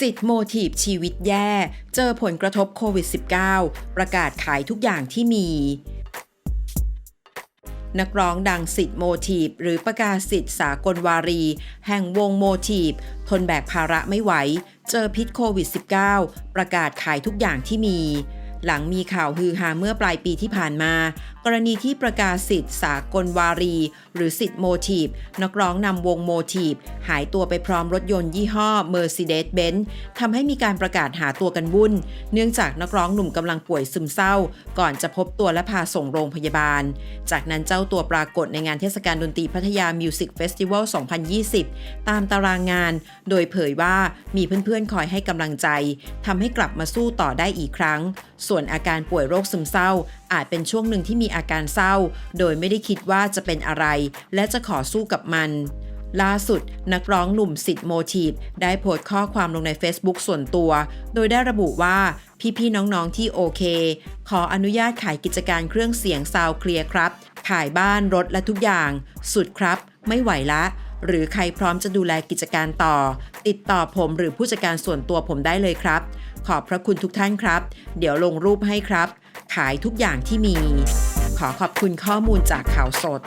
สิทธิ์โมทีฟชีวิตแย่ เจอผลกระทบโควิด -19 ประกาศขายทุกอย่างที่มี นักร้องดังสิทธิ์โมทีฟหรือประกาศสิทธิ์สากลวารี แห่งวงโมทีฟทนแบกภาระไม่ไหว เจอพิษโควิด -19 ประกาศขายทุกอย่างที่มี หลังมีข่าวฮือฮาเมื่อปลายปีที่ผ่านมา กรณีที่ประกาศสิทธิ์สากลวารี หรือสิทธิ์โมทีฟนักร้องนำวงโมทีฟหายตัวไปพร้อมรถยนต์ยี่ห้อ Mercedes-Benz ทำให้มีการประกาศหาตัวกันวุ่น เนื่องจากนักร้องหนุ่มกำลังป่วยซึมเศร้า ก่อนจะพบตัวและพาส่งโรงพยาบาล จากนั้นเจ้าตัวปรากฏในงานเทศกาลดนตรีพัทยามิวสิกเฟสติวัล 2020 ตามตารางงาน โดยเผยว่ามีเพื่อนๆคอยให้กำลังใจทำให้กลับมาสู้ต่อได้อีกครั้ง ส่วนอาการป่วยโรคซึมเศร้า อาจเป็นช่วงหนึ่งที่มีอาการเศร้า โดยไม่ได้คิดว่าจะเป็นอะไร และจะขอสู้กับมันล่าสุด นักร้องหนุ่มสิทธิ์โมทีฟได้โพสต์ข้อความลงใน Facebook ส่วนตัว โดยได้ระบุว่า พี่ๆ น้องๆ ที่โอเค ขออนุญาตขายกิจการเครื่องเสียงซาวเคลียร์ครับ ขายบ้านรถและทุกอย่าง สุดครับ ไม่ไหวละ หรือใครพร้อมจะดูแลกิจการต่อ ติดต่อผมหรือผู้จัดการส่วนตัวผมได้เลยครับ ขอบพระคุณทุกท่านครับ เดี๋ยวลงรูปให้ครับ ขายทุกอย่างที่มี ขอขอบคุณข้อมูลจากข่าวสด